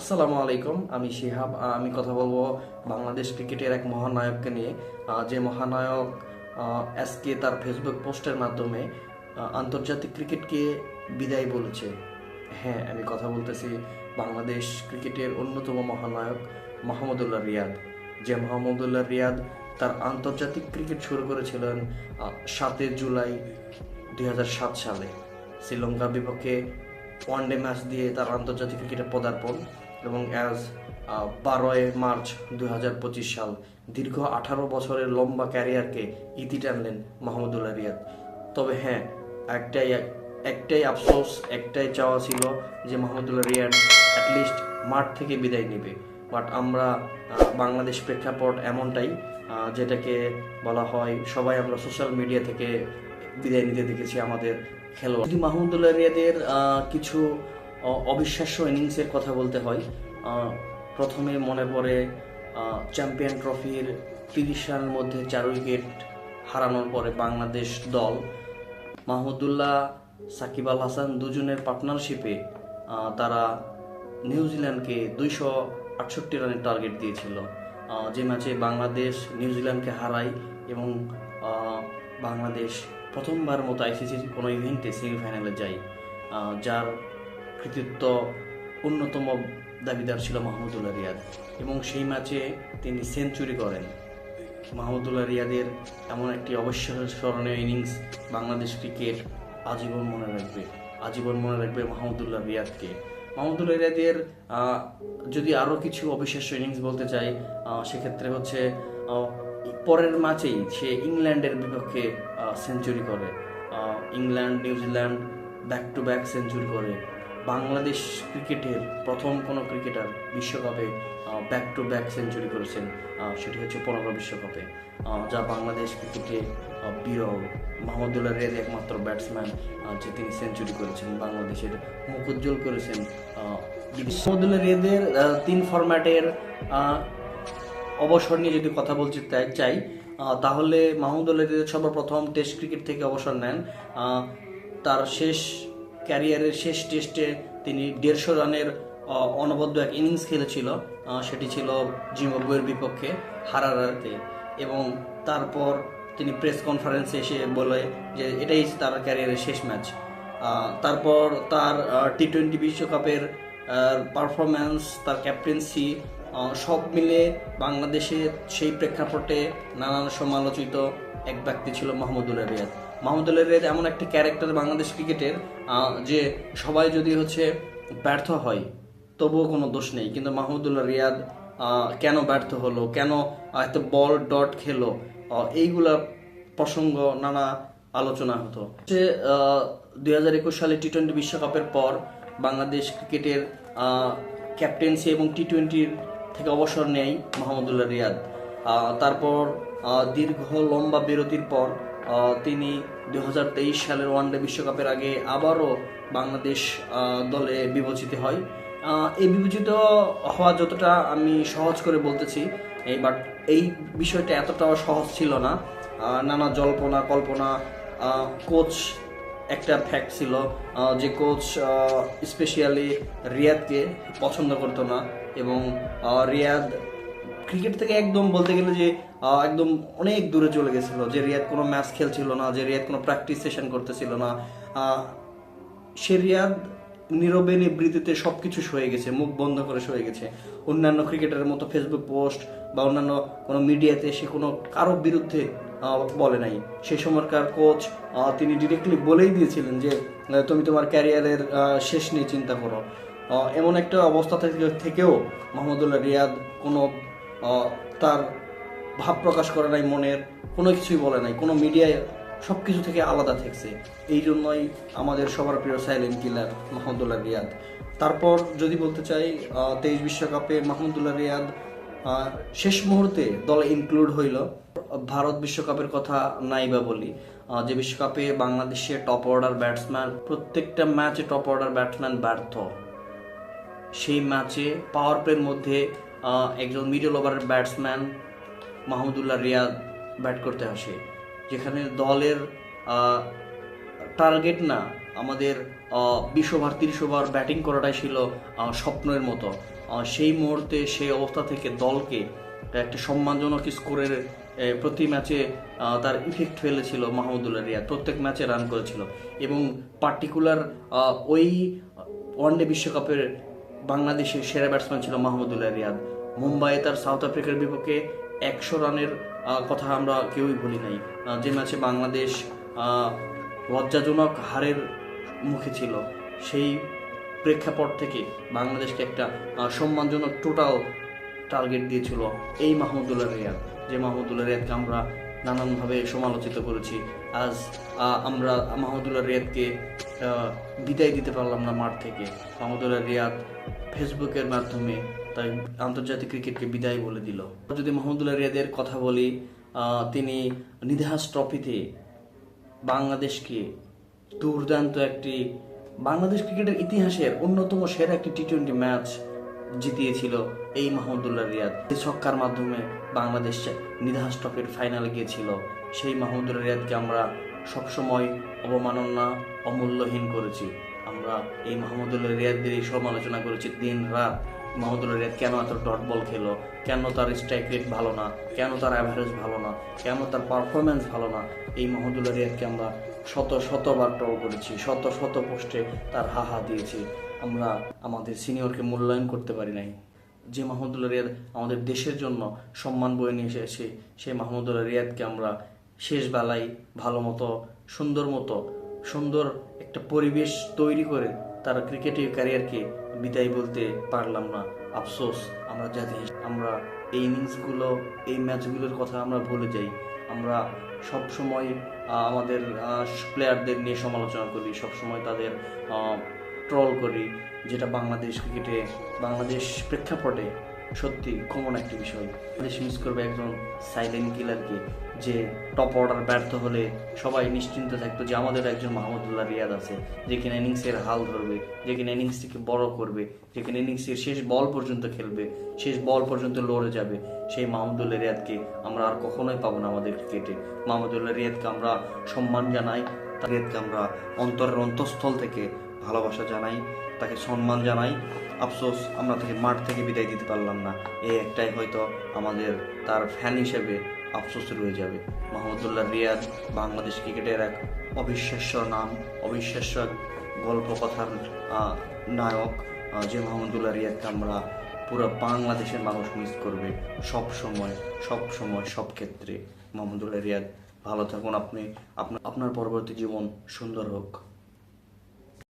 আসসালামু আলাইকুম, আমি শিহাব আমি কথা বলব বাংলাদেশ ক্রিকেটের এক মহানায়ককে নিয়ে। যে মহানায়ক এসকে তার ফেসবুক পোস্টের মাধ্যমে আন্তর্জাতিক ক্রিকেটকে বিদায় বলেছে। হ্যাঁ আমি কথা বলতেছি বাংলাদেশ ক্রিকেটের অন্যতম মহানায়ক মাহমুদুল্লাহ রিয়াদ। যে মাহমুদুল্লাহ রিয়াদ তার আন্তর্জাতিক ক্রিকেট শুরু করেছিলেন সাতই জুলাই দু হাজার সাত সালে। শ্রীলঙ্কার বিপক্ষে ওয়ানডে ম্যাচ দিয়ে তার আন্তর্জাতিক ক্রিকেটে পদার্পণ এবং অ্যাজ বারোই মার্চ দু হাজার পঁচিশ সাল দীর্ঘ আঠারো বছরের লম্বা ক্যারিয়ারকে ইতি টানলেন মাহমুদুল্লাহ রিয়াদ। তবে হ্যাঁ একটাই একটাই আফসোস, একটাই চাওয়া ছিল যে মাহমুদুল্লাহ রিয়াদ অ্যাটলিস্ট মাঠ থেকে বিদায় নেবে। বাট আমরা বাংলাদেশ প্রেক্ষাপট এমনটাই যেটাকে বলা হয় সবাই আমরা সোশ্যাল মিডিয়া থেকে বিদায় নিতে দেখেছি আমাদের খেলোয়াড়। যদি মাহমুদুল্লাহ রিয়াদের কিছু অবিশ্বাস্য ইনিংসের কথা বলতে হয় প্রথমে মনে পড়ে চ্যাম্পিয়ন ট্রফির তিরিশ রানের মধ্যে চার উইকেট হারানোর পরে বাংলাদেশ দল, মাহমুদুল্লাহ, সাকিব আল হাসান দুজনের পার্টনারশিপে তারা নিউজিল্যান্ডকে দুইশো আটষট্টি রানের টার্গেট দিয়েছিল। যে ম্যাচে বাংলাদেশ নিউজিল্যান্ডকে হারায় এবং বাংলাদেশ প্রথমবার মতো আইসিসির কোনো ইভেন্টে সেমিফাইনালে যায় যার কৃতিত্ব অন্যতম দাবিদার ছিল মাহমুদুল্লাহ রিয়াদ। এবং সেই ম্যাচে তিনি সেঞ্চুরি করেন। মাহমুদুল্লাহ রিয়াদের এমন একটি অবিস্মরণীয় ইনিংস বাংলাদেশ ক্রিকেট আজীবন মনে রাখবে। আজীবন মনে রাখবে মাহমুদুল্লাহ রিয়াদকে। মাহমুদুল্লাহ রিয়াদের যদি আরও কিছু অবিশ্বাস্য ইনিংস বলতে চাই সেক্ষেত্রে হচ্ছে পরের ম্যাচেই সে ইংল্যান্ডের বিপক্ষে সেঞ্চুরি করে। England New Zealand back to back century করে। বাংলাদেশ ক্রিকেটের প্রথম কোনো ক্রিকেটার বিশ্বকাপে ব্যাক টু ব্যাক সেঞ্চুরি করেছেন। সেটি হচ্ছে পনেরো বিশ্বকাপে। যা বাংলাদেশ ক্রিকেটে বিরল, মাহমুদুল্লাহ রেদ একমাত্র ব্যাটসম্যান যে তিনি সেঞ্চুরি করেছেন। বাংলাদেশের মুখ উজ্জ্বল করেছেন মাহমুদুল্লাহ রেদের তিন ফরম্যাটের অবসর নিয়ে যদি কথা বলতে চাই- তাহলে মাহমুদুল্লাহ রিয়াদ সর্বপ্রথম টেস্ট ক্রিকেট থেকে অবসর নেন। তার শেষ ক্যারিয়ারের শেষ টেস্টে তিনি দেড়শো রানের অনবদ্য এক ইনিংস খেলেছিল। সেটি ছিল জিম্বাবুয়ের বিপক্ষে হারারাতে। এবং তারপর তিনি প্রেস কনফারেন্সে এসে বলে যে, এটাই তার ক্যারিয়ারের শেষ ম্যাচ। তারপর তার টি টোয়েন্টি বিশ্বকাপের পারফরম্যান্স তার ক্যাপ্টেন্সি সব মিলে বাংলাদেশের সেই প্রেক্ষাপটে নানান সমালোচিত এক ব্যক্তি ছিল মাহমুদুল্লাহ রিয়াদ মাহমুদুল্লাহ রিয়াদ এমন একটি ক্যারেক্টার বাংলাদেশ ক্রিকেটের যে সবাই যদি হচ্ছে ব্যর্থ হয়, তবুও কোনো দোষ নেই। কিন্তু মাহমুদুল্লাহ রিয়াদ কেন ব্যর্থ হলো, কেন এত বল ডট খেলো এইগুলা প্রসঙ্গ নানা আলোচনা হতো। যে দুই হাজার একুশ সালে টি টোয়েন্টি বিশ্বকাপের পর বাংলাদেশ ক্রিকেটের ক্যাপ্টেন্সি এবং টি টোয়েন্টির থেকে অবসর নেয় মাহমুদুল্লাহ রিয়াদ। তারপর দীর্ঘ লম্বা বিরতির পর তিনি দু হাজার তেইশ সালের ওয়ানডে বিশ্বকাপের আগে আবারও বাংলাদেশ দলে বিবেচিত হয়। এই বিবেচিত হওয়া যতটা আমি সহজ করে বলতেছি এই বাট এই বিষয়টা এতটাও সহজ ছিল না। নানা জল্পনা, কল্পনা কোচ একটা ফ্যাক্ট ছিল যে কোচ স্পেশালি রিয়াদকে পছন্দ করতো না এবং রিয়াদ ক্রিকেট থেকে একদম বলতে গেলে যে একদম অনেক দূরে চলে গেছিল, যে রিয়াদ কোনো ম্যাচ খেলছিল না, যে রিয়াদ কোনো প্র্যাকটিস সেশন করতেছিল না। সে রিয়াদ নীরবে নিবৃত্তিতে সব কিছু সয়ে গেছে, মুখ বন্ধ করে সয়ে গেছে। অন্যান্য ক্রিকেটারের মতো ফেসবুক পোস্ট বা অন্যান্য কোনো মিডিয়াতে সে কোনো, কারও বিরুদ্ধে বলে নাই। সেই সময়কার কোচ তিনি ডিরেক্টলি বলেই দিয়েছিলেন যে তুমি তোমার ক্যারিয়ারের শেষ নিয়ে চিন্তা করো। এমন একটা অবস্থা থেকে, থেকেও মোহাম্মদুল্লাহ রিয়াদ কোনো তার ভাব প্রকাশ করে নাই, মনের কোনো কিছুই বলে নাই, কোনো মিডিয়ায় সব কিছু থেকে আলাদা থাকছে। এই জন্যই আমাদের সবার প্রিয় সাইলেন্ট কিলার মাহমুদুল্লাহ রিয়াদ। তারপর যদি বলতে চাই তেইশ বিশ্বকাপে মাহমুদুল্লাহ রিয়াদ শেষ মুহূর্তে দলে ইনক্লুড হইল ভারত বিশ্বকাপের কথা নাই বা বলি যে বিশ্বকাপে বাংলাদেশের টপ অর্ডার ব্যাটসম্যান প্রত্যেকটা ম্যাচে টপ অর্ডার ব্যাটসম্যান ব্যর্থ। সেই ম্যাচে পাওয়ার প্লের মধ্যে একজন মিডল ওভারের ব্যাটসম্যান মাহমুদুল্লাহ রিয়াদ ব্যাট করতে আসে। যেখানে দলের টার্গেট না আমাদের বিশ ওভার তিরিশ ওভার ব্যাটিং করাটাই ছিল স্বপ্নের মতো। সেই মুহূর্তে সেই অবস্থা থেকে দলকে একটা সম্মানজনক স্কোরের প্রতি ম্যাচে তার ইফেক্ট ফেলেছিল মাহমুদুল্লাহ রিয়াদ প্রত্যেক ম্যাচে রান করেছিল। এবং পার্টিকুলার ওই ওয়ানডে বিশ্বকাপের বাংলাদেশের সেরা ব্যাটসম্যান ছিল মাহমুদুল্লাহ রিয়াদ মুম্বাইয়ে তার সাউথ আফ্রিকার বিপক্ষে একশো রানের কথা আমরা কেউই ভুলি নাই। যে ম্যাচে বাংলাদেশ লজ্জাজনক হারের মুখে ছিল। সেই প্রেক্ষাপট থেকে বাংলাদেশকে একটা সম্মানজনক টোটাল টার্গেট দিয়েছিল এই মাহমুদুল্লাহ রিয়াদ। যে মাহমুদুল্লাহ রিয়াদকে আমরা নানানভাবে সমালোচিত করেছি। আজ আমরা মাহমুদুল্লাহ রিয়াদকে বিদায় দিতে পারলাম না মাঠ থেকে। মাহমুদুল্লাহ রিয়াদ ফেসবুকের মাধ্যমে তাই আন্তর্জাতিক ক্রিকেটকে বিদায় বলে দিল। যদি মাহমুদুল্লাহ রিয়াদের কথা বলি তিনি নিধাস ট্রফিতে বাংলাদেশকে দুর্দান্ত একটি বাংলাদেশ ক্রিকেটের ইতিহাসের অন্যতম সেরা একটি টি টোয়েন্টি ম্যাচ জিতিয়েছিল এই মাহমুদুল্লাহ রিয়াদ। ছক্কার মাধ্যমে বাংলাদেশ নিধাস ট্রফির ফাইনালে গিয়েছিল, সেই মাহমুদুল্লাহ রিয়াদকে আমরা সবসময় অবমাননা, অমূল্যহীন করেছি। আমরা এই মাহমুদুল্লাহ রিয়াদের এই সমালোচনা করেছি। দিন রাত মাহমুদুল্লাহ রিয়াদ কেন এত ডট বল খেলো? কেন তার স্ট্রাইক রেট ভালো না? কেন তার অ্যাভারেজ ভালো না? কেন তার পারফরমেন্স ভালো না? এই মাহমুদুল্লাহ রিয়াদকে আমরা শত শতবার ট্রল করেছি, শত শত পোস্টে তার হাহা দিয়েছি। আমরা আমাদের সিনিয়রকে মূল্যায়ন করতে পারি নাই। যে মাহমুদুল্লাহ রিয়াদ আমাদের দেশের জন্য সম্মান বয়ে নিয়ে এসেছে সেই মাহমুদুল্লাহ রিয়াদকে আমরা শেষ বেলায় ভালো মতো, সুন্দর মতো, সুন্দর একটা পরিবেশ তৈরি করে তার ক্রিকেটের ক্যারিয়ারকে বিদায় বলতে পারলাম না। আফসোস, আমরা জানি আমরা এই ইনিংসগুলো এই ম্যাচগুলোর কথা আমরা ভুলে যাই। আমরা সব সময় আমাদের প্লেয়ারদের নিয়ে সমালোচনা করি সবসময় তাদের ট্রল করি যেটা বাংলাদেশ ক্রিকেটে বাংলাদেশ প্রেক্ষাপটে সত্যি কমন একটি বিষয়। মিস করবে একজন সাইলেন্ট কিলারকে যে টপ অর্ডার ব্যর্থ হলে সবাই নিশ্চিন্ত থাকতো যে আমাদের একজন মাহমুদুল্লাহ রিয়াদ আছে যেখানে ইনিংসের হাল ধরবে যেখানে ইনিংসটিকে বড় করবে যেখানে ইনিংসের শেষ বল পর্যন্ত খেলবে, শেষ বল পর্যন্ত লড়ে যাবে, সেই মাহমুদুল্লাহ রিয়াদকে আমরা আর কখনোই পাবো না আমাদের ক্রিকেটে মাহমুদুল্লাহ রিয়াদকে আমরা সম্মান জানাই রিয়াদকে আমরা অন্তরের অন্তঃস্থল থেকে ভালোবাসা জানাই, তাকে সম্মান জানাই। আফসোস, আমরা তাকে মাঠ থেকে বিদায় দিতে পারলাম না। এই একটাই হয়তো আমাদের তার ফ্যান হিসেবে আফসোস রয়ে যাবে। মাহমুদুল্লাহ রিয়াদ বাংলাদেশ ক্রিকেটের এক অবিশ্বাস্য নাম, অবিশ্বাস্য গল্প কথার নায়ক যে মাহমুদুল্লাহ রিয়াদকে আমরা পুরো বাংলাদেশের মানুষ মিস করবে সব সময় সব সময়, সব ক্ষেত্রে। মাহমুদুল্লাহ রিয়াদ ভালো থাকুন আপনি। আপনার আপনার পরবর্তী জীবন সুন্দর হোক।